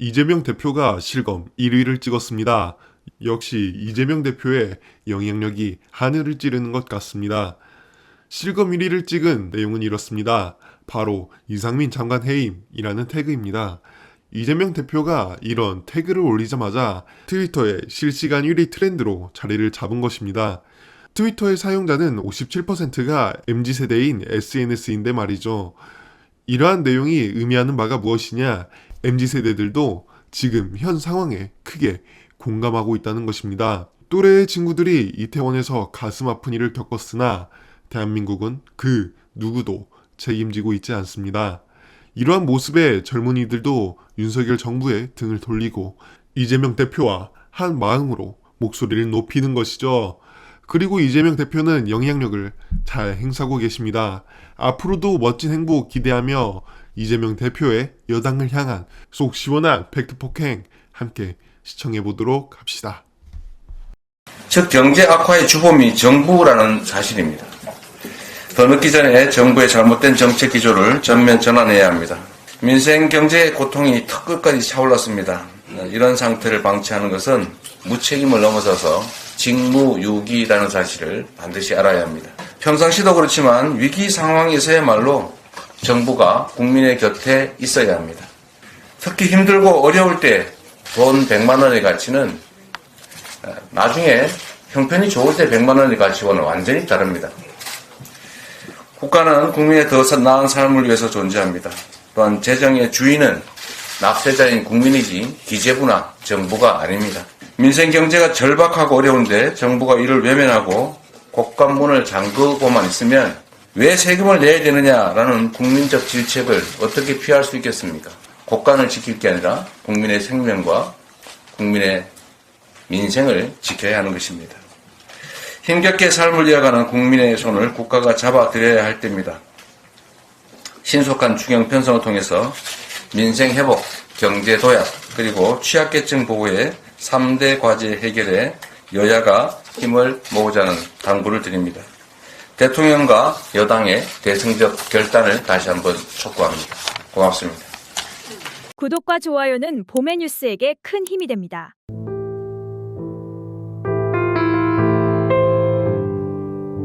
이재명 대표가 실검 1위를 찍었습니다. 역시 이재명 대표의 영향력이 하늘을 찌르는 것 같습니다. 실검 1위를 찍은 내용은 이렇습니다. 바로 이상민 장관 해임이라는 태그입니다. 이재명 대표가 이런 태그를 올리자마자 트위터의 실시간 1위 트렌드로 자리를 잡은 것입니다. 트위터의 사용자는 57%가 MZ세대인 SNS인데 말이죠. 이러한 내용이 의미하는 바가 무엇이냐? MZ세대들도 지금 현 상황에 크게 공감하고 있다는 것입니다. 또래의 친구들이 이태원에서 가슴 아픈 일을 겪었으나 대한민국은 그 누구도 책임지고 있지 않습니다. 이러한 모습에 젊은이들도 윤석열 정부에 등을 돌리고 이재명 대표와 한 마음으로 목소리를 높이는 것이죠. 그리고 이재명 대표는 영향력을 잘 행사하고 계십니다. 앞으로도 멋진 행보 기대하며 이재명 대표의 여당을 향한 속 시원한 팩트 폭행 함께 시청해 보도록 합시다. 즉 경제 악화의 주범이 정부라는 사실입니다. 더 늦기 전에 정부의 잘못된 정책 기조를 전면 전환해야 합니다. 민생 경제 고통이 턱 끝까지 차올랐습니다. 이런 상태를 방치하는 것은 무책임을 넘어서서 직무유기라는 사실을 반드시 알아야 합니다. 평상시도 그렇지만 위기 상황에서야말로 정부가 국민의 곁에 있어야 합니다. 특히 힘들고 어려울 때 돈 100만 원의 가치는 나중에 형편이 좋을 때 100만 원의 가치와는 완전히 다릅니다. 국가는 국민의 더 나은 삶을 위해서 존재합니다. 또한 재정의 주인은 납세자인 국민이지 기재부나 정부가 아닙니다. 민생 경제가 절박하고 어려운데 정부가 이를 외면하고 곡간문을 잠그고만 있으면 왜 세금을 내야 되느냐라는 국민적 질책을 어떻게 피할 수 있겠습니까? 국간을 지킬 게 아니라 국민의 생명과 국민의 민생을 지켜야 하는 것입니다. 힘겹게 삶을 이어가는 국민의 손을 국가가 잡아드려야 할 때입니다. 신속한 추경 편성을 통해서 민생 회복, 경제 도약, 그리고 취약계층 보호의 3대 과제 해결에 여야가 힘을 모으자는 당부를 드립니다. 대통령과 여당의 대승적 결단을 다시 한번 촉구합니다. 고맙습니다. 구독과 좋아요는 봄의 뉴스에게 큰 힘이 됩니다.